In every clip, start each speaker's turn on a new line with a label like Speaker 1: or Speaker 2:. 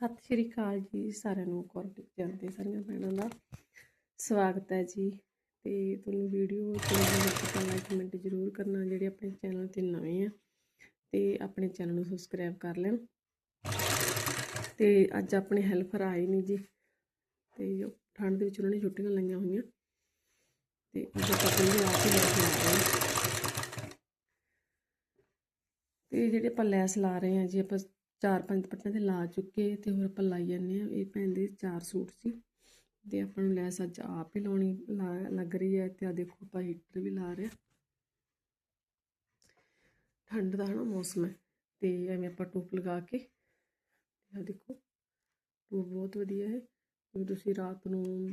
Speaker 1: ਸਤਿ ਸ਼੍ਰੀ ਅਕਾਲ ਜੀ ਸਾਰਿਆਂ ਨੂੰ ਕੋਰਟਿਕ ਚੈਨਲ ਤੇ ਸਾਰੀਆਂ ਭੈਣਾਂ ਦਾ। ਸਵਾਗਤ ਹੈ ਜੀ ਤੇ ਤੁਹਾਨੂੰ ਵੀਡੀਓ ਚੰਗੀ ਲੱਗੀ ਤਾਂ ਲਾਈਕ ਕਮੈਂਟ ਜ਼ਰੂਰ ਕਰਨਾ ਜਿਹੜੇ ਆਪਣੇ ਚੈਨਲ ਤੇ ਨਵੇਂ ਆ ਤੇ ਆਪਣੇ ਚੈਨਲ ਨੂੰ ਸਬਸਕ੍ਰਾਈਬ ਕਰ ਲੈਣ। ਤੇ ਅੱਜ ਆਪਣੇ ਹੈਲਪਰ ਆਏ ਨਹੀਂ ਜੀ ਤੇ ਠੰਡ ਦੇ ਵਿੱਚ ਉਹਨਾਂ ਨੇ ਛੁੱਟੀਆਂ ਲਈਆਂ ਹੋਈਆਂ ਤੇ ਅੱਜ ਆਪਾਂ ਪਹਿਲੇ ਆਪ ਹੀ ਲੈ ਕੇ ਆ ਰਹੇ ਤੇ ਜਿਹੜੇ ਆਪਾਂ ਲੈਸ ਲਾ ਰਹੇ ਹਾਂ ਜੀ, ਆਪਾਂ ਚਾਰ ਪੰਜ ਪੱਟਾਂ ਤੇ ਲਾ ਚੁੱਕੇ ਤੇ ਹੋਰ ਆਪਾਂ ਲਾਈ ਜਾਂਦੇ ਆ ਇਹ ਭੈਣ ਦੇ ਚਾਰ ਸੂਟ ਸੀ ਤੇ ਆਪਾਂ ਨੂੰ ਲੈਸ ਅੱਜ ਆਪ ਹੀ ਲਾਉਣੀ ਲਾ- ਲੱਗ ਰਹੀ ਹੈ ਤੇ ਆ ਦੇਖੋ ਆਪਾਂ ਹੀਟਰ ਵੀ ਲਾ ਰਹੇ ਆ ਠੰਡ ਦਾ ਨਾ ਮੌਸਮ ਹੈ ਤੇ ਐਵੇਂ ਆਪਾਂ ਟੂਪ ਲਗਾ ਕੇ ਆ ਦੇਖੋ, ਟੂਪ ਬਹੁਤ ਵਧੀਆ ਹੈ। ਜਿਵੇਂ ਤੁਸੀਂ ਰਾਤ ਨੂੰ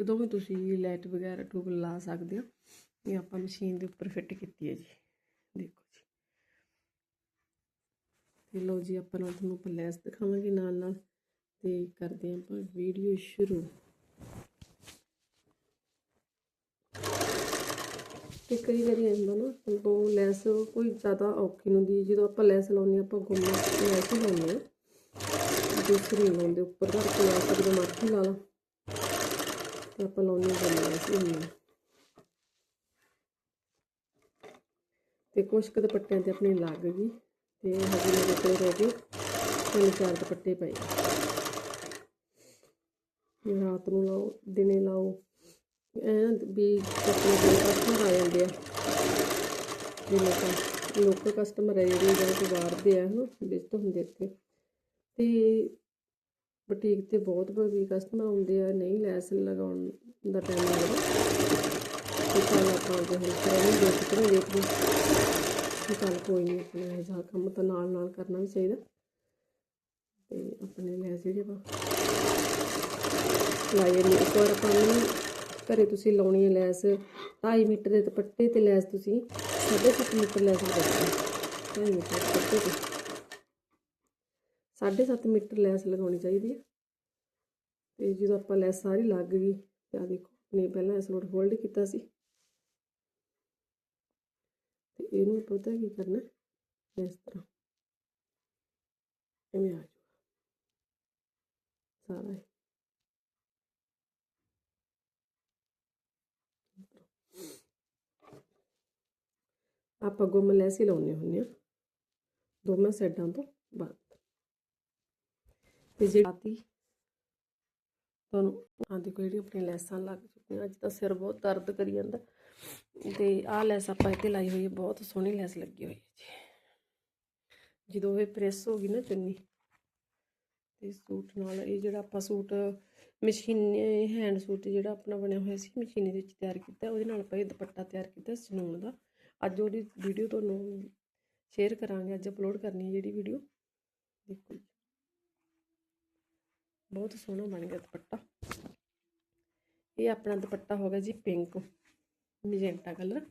Speaker 1: ਜਦੋਂ ਵੀ ਤੁਸੀਂ ਲਾਈਟ ਵਗੈਰਾ ਟੂਬ ਲਾ ਸਕਦੇ ਹੋ, ਇਹ ਆਪਾਂ ਮਸ਼ੀਨ ਦੇ ਉੱਪਰ ਫਿੱਟ ਕੀਤੀ ਹੈ ਜੀ। ਦੇਖੋ ਜੀ। ਤੇ ਲੋ ਜੀ, ਆਪਾਂ ਨਾਲ ਤੁਹਾਨੂੰ ਆਪਾਂ ਲੈਸ ਦਿਖਾਵਾਂਗੇ ਨਾਲ ਨਾਲ ਤੇ ਕਰਦੇ ਹਾਂ ਆਪਾਂ ਵੀਡੀਓ ਸ਼ੁਰੂ। ਤੇ ਕਈ ਵਾਰੀ ਆਉਂਦਾ ਨਾ ਉਹ ਲੈਸ ਕੋਈ ਜ਼ਿਆਦਾ ਔਖੀ ਨਹੀਂ ਹੁੰਦੀ, ਜਦੋਂ ਆਪਾਂ ਲੈਸ ਲਾਉਂਦੇ ਹਾਂ ਆਪਾਂ ਗੁੰਮ ਲੈਸ ਹੀ ਲਾਉਂਦੇ ਹਾਂ ਦੂਸਰੀ ਨਹੀਂ ਲਾਉਂਦੇ, ਉੱਪਰ ਦਾ ਕੋਈ ਆ ਸਕਦਾ ਮਰਜ਼ੀ ਲਾ ਲਾ ਤੇ ਆਪਾਂ ਲਾਉਂਦੇ ਹਾਂ ਗੁੰਮ ਲੈਸ ਹੀ ਹੁੰਦੀ ਤੇ ਕੁਛ ਕੁ ਦੁਪੱਟਿਆਂ ਤੇ ਆਪਣੀ ਲੱਗ ਗਈ ਤੇ ਹਜੇ ਮੇਰੇ ਕੋਲ ਰਹਿ ਗਏ ਤਿੰਨ ਚਾਰ ਦੁਪੱਟੇ ਪਏ। ਰਾਤ ਨੂੰ ਲਾਓ, ਦਿਨੇ ਲਾਓ। ਐ ਵੀ ਆਪਣੇ ਕੋਲ ਕਸਟਮਰ ਆ ਜਾਂਦੇ ਆ। ਜਿਵੇਂ ਤਾਂ ਲੋਕਲ ਕਸਟਮਰ ਆ ਜਿਹੜੇ ਜਿਹੜੇ ਤੋਂ ਬਾਹਰ ਦੇ ਆ, ਹਨਾ, ਵਿਜ਼ਿਟ ਹੁੰਦੇ ਇੱਥੇ। ਤੇ ਬੁਟੀਕ ਤੇ ਬਹੁਤ ਵੀ ਕਸਟਮਰ ਆਉਂਦੇ ਆ, ਨਹੀਂ ਲੈਸ ਲਗਾਉਣ ਦਾ ਟਾਈਮ ਲੱਗਦਾ। ਤੇ ਚੱਲ ਆਪਾਂ ਜੇ ਹੁਣ ਟ੍ਰੇਨਿੰਗ ਦੇ ਕਿਤੇ ਵੇਖਦੇ ਕਿ ਚੱਲ ਕੋਈ ਨਹੀਂ, ਆਪਣਾ ਇਹ ਜਿਹਾ ਕੰਮ ਤਾਂ ਨਾਲ ਨਾਲ ਕਰਨਾ ਵੀ ਚਾਹੀਦਾ। ਤੇ ਆਪਣੇ ਲੈਸ ਜਿਹੜੇ ਵਾ ਲਾਈਏ ਨਹੀਂ ਇੱਕ ਵਾਰ ਆਪਾਂ ਨੂੰ ਘਰੇ ਤੁਸੀਂ ਲਾਉਣੀ ਹੈ ਲੈਸ। 2.5 ਮੀਟਰ ਦੇ ਦੁਪੱਟੇ ਤੇ ਲੈਸ ਤੁਸੀਂ 7.5 ਮੀਟਰ ਲੈਸ ਲਗਾਉਣੀ ਹੈ। 2.5 ਮੀਟਰ ਦੁਪੱਟੇ ਤੇ। 7.5 ਮੀਟਰ ਲੈਸ ਲਗਾਉਣੀ ਚਾਹੀਦੀ ਹੈ। ਤੇ ਜਦੋਂ ਆਪਾਂ ਲੈਸ ਸਾਰੀ ਲੱਗ ਗਈ, ਤਾਂ ਦੇਖੋ ਨੇ ਪਹਿਲਾਂ ਇਸ ਨੂੰ ਹੋਲਡ ਕੀਤਾ ਸੀ। ਤੇ ਇਹਨੂੰ ਪਤਾ ਕੀ ਕਰਨਾ ਇਸ ਤਰ੍ਹਾਂ। ਐਵੇਂ ਆ ਜਾਊਗਾ। ਸਾਰਾ ਆਪਾਂ ਗੁੰਮ ਲੈਸ ਹੀ ਲਾਉਨੇ ਹੁੰਨੇ ਆ ਦੋਵੇਂ ਸਾਈਡਾਂ ਤੋਂ ਬਾਅਦ। ਤੇ ਜਿਹੜੀ ਤੁਹਾਨੂੰ ਆਹ ਦੇਖੋ ਜਿਹੜੀ ਆਪਣੀ ਲੈਸਾਂ ਲੱਗ ਚੁੱਕੀਆਂ, ਅੱਜ ਤਾਂ ਸਿਰ ਬਹੁਤ ਦਰਦ ਕਰੀ ਜਾਂਦਾ। ਤੇ ਆਹ ਲੈਸ ਆਪਾਂ ਇੱਥੇ ਲਾਈ ਹੋਈ ਹੈ, ਬਹੁਤ ਸੋਹਣੀ ਲੈਸ ਲੱਗੀ ਹੋਈ ਹੈ ਜੀ। ਜਦੋਂ ਇਹ ਪ੍ਰੈਸ ਹੋ ਗਈ ਨਾ ਚੁੰਨੀ, ਤੇ ਸੂਟ ਨਾਲ ਇਹ ਜਿਹੜਾ ਆਪਾਂ ਸੂਟ, ਮਸ਼ੀਨੇ ਹੈਂਡ ਸੂਟ ਜਿਹੜਾ ਆਪਣਾ ਬਣਿਆ ਹੋਇਆ ਸੀ, ਮਸ਼ੀਨੇ ਦੇ ਵਿੱਚ ਤਿਆਰ ਕੀਤਾ, ਉਹਦੇ ਨਾਲ ਆਪਾਂ ਇਹ ਦੁਪੱਟਾ ਤਿਆਰ ਕੀਤਾ ਸਨੂਨ ਦਾ। ਅੱਜ ਉਹਦੀ ਵੀਡੀਓ ਤੁਹਾਨੂੰ ਸ਼ੇਅਰ ਕਰਾਂਗੇ, ਅੱਜ ਅਪਲੋਡ ਕਰਨੀ ਹੈ ਜਿਹੜੀ ਵੀਡੀਓ ਦੇਖੋ ਜੀ। ਬਹੁਤ ਸੋਹਣਾ ਬਣ ਗਿਆ ਦੁਪੱਟਾ। ਇਹ ਆਪਣਾ ਦੁਪੱਟਾ ਹੋ ਗਿਆ ਜੀ ਪਿੰਕ ਮੈਜੈਂਟਾ ਕਲਰ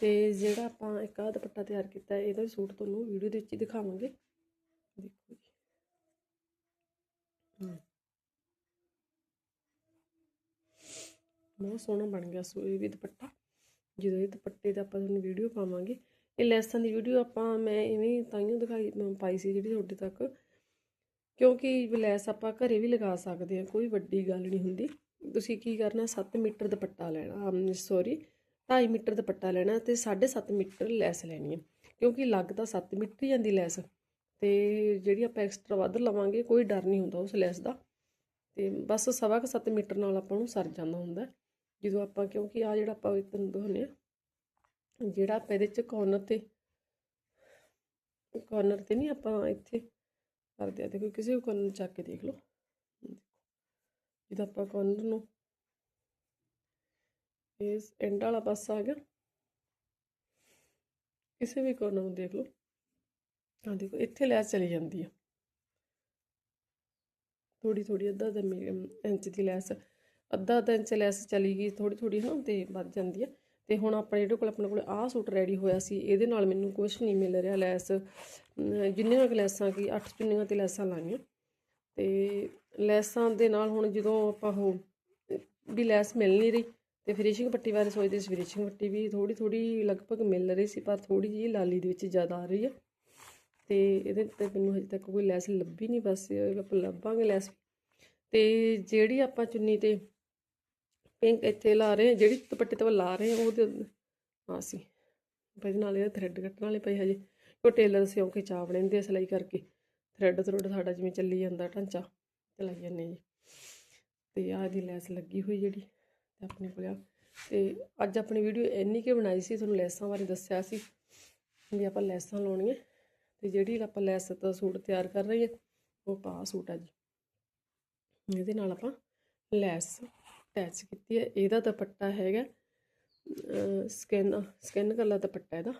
Speaker 1: ਤੇ ਜਿਹੜਾ ਆਪਾਂ ਇੱਕ ਆਹ ਦੁਪੱਟਾ ਤਿਆਰ ਕੀਤਾ, ਇਹਦਾ ਵੀ ਸੂਟ ਤੁਹਾਨੂੰ ਵੀਡੀਓ ਦੇ ਵਿੱਚ ਹੀ ਦਿਖਾਵਾਂਗੇ। ਦੇਖੋ ਜੀ। ਬਹੁਤ ਸੋਹਣਾ ਬਣ ਗਿਆ ਸੋ ਇਹ ਵੀ ਦੁਪੱਟਾ। ਜਦੋਂ ਇਹ ਦੁਪੱਟੇ ਦਾ ਆਪਾਂ ਤੁਹਾਨੂੰ ਵੀਡੀਓ ਪਾਵਾਂਗੇ, ਇਹ ਲੈਸਾਂ ਦੀ ਵੀਡੀਓ ਆਪਾਂ ਮੈਂ ਇਵੇਂ ਤਾਈਓ ਦਿਖਾਈ ਪਾਈ ਸੀ ਜਿਹੜੀ ਤੁਹਾਡੇ ਤੱਕ। ਕਿਉਂਕਿ ਲੈਸ ਆਪਾਂ ਘਰੇ ਵੀ ਲਗਾ ਸਕਦੇ ਹਾਂ, ਕੋਈ ਵੱਡੀ ਗੱਲ ਨਹੀਂ ਹੁੰਦੀ। ਤੁਸੀਂ ਕੀ ਕਰਨਾ 7 ਮੀਟਰ ਦੁਪੱਟਾ ਲੈਣਾ ਸੌਰੀ 2.5 ਮੀਟਰ ਦੁਪੱਟਾ ਲੈਣਾ ਤੇ 7.5 ਮੀਟਰ ਲੈਸ ਲੈਣੀ ਹੈ, ਕਿਉਂਕਿ ਲੱਗ ਤਾਂ 7 ਮੀਟਰ ਹੀ ਜਾਂਦੀ ਲੈਸ। ਤੇ ਜਿਹੜੀ ਆਪਾਂ ਐਕਸਟਰਾ ਵੱਧ ਲਵਾਂਗੇ, ਕੋਈ ਡਰ ਨਹੀਂ ਹੁੰਦਾ ਉਸ ਲੈਸ ਦਾ। ਤੇ ਬਸ ਸਵਾ ਕੁ 7 ਮੀਟਰ ਨਾਲ ਆਪਾਂ ਨੂੰ ਸਰ ਜਾਂਦਾ ਹੁੰਦਾ ਜਦੋਂ ਆਪਾਂ, ਕਿਉਂਕਿ ਆ ਜਿਹੜਾ ਆਪਾਂ ਇੱਕ ਹੁੰਦੇ ਆ ਜਿਹੜਾ ਆਪਾਂ ਇਹਦੇ ਚ ਕਾਰਨਰ ਤੇ ਕੋਰਨਰ ਤੇ ਨਹੀਂ ਆਪਾਂ ਇੱਥੇ ਕਰਦੇ ਆ, ਦੇਖੋ ਕਿਸੇ ਵੀ ਕੋਰਨਰ ਚੱਕ ਕੇ ਦੇਖ ਲਓ। ਜਦੋਂ ਆਪਾਂ ਕੋਰਨਰ ਨੂੰ ਇਹ ਐਂਡ ਵਾਲਾ ਪਾਸਾ ਆ ਗਿਆ। ਕਿਸੇ ਵੀ ਕਾਰਨਰ ਨੂੰ ਦੇਖ ਲਓ। ਆ ਦੇਖੋ, ਇੱਥੇ ਲੈਸ ਚਲੀ ਜਾਂਦੀ ਆ। ਥੋੜੀ ਥੋੜੀ ਅੱਧਾ ਅੱਧਾ ਮੀ- ਇੰਚ ਦੀ ਲੈਸ, ਅੱਧਾ ਅੱਧਾ ਇੰਚ ਲੈਸ ਚਲੀ ਗਈ ਥੋੜੀ ਥੋੜੀ ਹਾਂ, ਤੇ ਵੱਧ ਜਾਂਦੀ ਆ। ਤੇ ਹੁਣ ਆਪਣੇ ਜਿਹੜੇ ਕੋਲ, ਆਪਣੇ ਕੋਲ ਆਹ ਸੂਟ ਰੈਡੀ ਹੋਇਆ ਸੀ, ਇਹਦੇ ਨਾਲ ਮੈਨੂੰ ਕੁਝ ਨਹੀਂ ਮਿਲ ਰਿਹਾ ਲੈਸ। ਜਿੰਨੀਆਂ ਕੁ ਲੈਸਾਂ ਕੀ 8 ਚੁੰਨੀਆਂ ਤੇ ਲੈਸਾਂ ਲਾਈਆਂ। ਤੇ ਲੈਸਾਂ ਦੇ ਨਾਲ ਹੁਣ ਜਦੋਂ ਆਪਾਂ ਉਹ ਵੀ ਲੈਸ ਮਿਲ ਨਹੀਂ ਰਹੀ ਤੇ ਫਿਨਿਸ਼ਿੰਗ ਪੱਟੀ ਬਾਰੇ ਸੋਚਦੇ ਸੀ ਫਿਨਿਸ਼ਿੰਗ ਪੱਟੀ ਵੀ ਥੋੜੀ ਥੋੜੀ ਲਗਭਗ ਮਿਲ ਰਹੀ ਸੀ, ਪਰ ਥੋੜੀ ਜਿਹੀ ਲਾਲੀ ਦੇ ਵਿੱਚ ਜ਼ਿਆਦਾ ਆ ਰਹੀ ਹੈ ਤੇ ਇਹਦੇ ਤੇ ਮੈਨੂੰ ਹਜੇ ਤੱਕ ਕੋਈ ਲੈਸ ਲੱਭੀ ਨਹੀਂ, ਬਸ ਆਪਾਂ ਲੱਭਾਂਗੇ ਲੈਸ। ਤੇ ਜਿਹੜੀ ਆਪਾਂ ਚੁੰਨੀ ਤੇ ਪਿੰਕ ਇੱਥੇ ਲਾ ਰਹੇ ਹਾਂ, ਜਿਹੜੀ ਦੁਪੱਟੇ ਤੇ ਆਪਾਂ ਲਾ ਰਹੇ ਹਾਂ, ਉਹਦੇ ਹਾਂ ਸੀ। ਭਾਈ ਨਾਲ ਇਹ ਥ੍ਰੈਡ ਕੱਟਣ ਵਾਲੇ ਪਏ ਹਜੇ। ਉਹ ਟੇਲਰ ਸਿਉਂ ਕੇ ਚਾਪ ਲੈਂਦੇ ਆ ਸਿਲਾਈ ਕਰਕੇ। ਥ੍ਰੈਡ ਥਰੁੱਡ ਸਾਡਾ ਜਿਵੇਂ ਚੱਲੀ ਜਾਂਦਾ, ਢਾਂਚਾ ਚਲਾਈ ਜਾਂਦੇ ਜੀ। ਤੇ ਆਹ ਦੀ ਲੈਸ ਲੱਗੀ ਹੋਈ ਜਿਹੜੀ। ਤੇ ਆਪਣੇ ਕੋਲ ਆ ਤੇ ਅੱਜ ਆਪਣੀ ਵੀਡੀਓ ਇੰਨੀ ਕਿ ਬਣਾਈ ਸੀ, ਤੁਹਾਨੂੰ ਲੈਸਾਂ ਬਾਰੇ ਦੱਸਿਆ ਸੀ ਵੀ ਆਪਾਂ ਲੈਸਾਂ ਲਾਉਣੀਆਂ। ਤੇ ਜਿਹੜੀ ਆਪਾਂ ਲੈਸ ਦਾ ਸੂਟ ਤਿਆਰ ਕਰ ਰਹੀ ਹੈ ਉਹ ਪਾ ਸੂਟ ਆ ਜੀ ਇਹਦੇ ਨਾਲ ਆਪਾਂ ਲੈਸ ਅਟੈਚ ਕੀਤੀ ਹੈ। ਇਹਦਾ ਦੁਪੱਟਾ ਹੈਗਾ ਸਕਿਨ ਸਕਿਨ ਕਲਰ ਦੁਪੱਟਾ ਇਹਦਾ।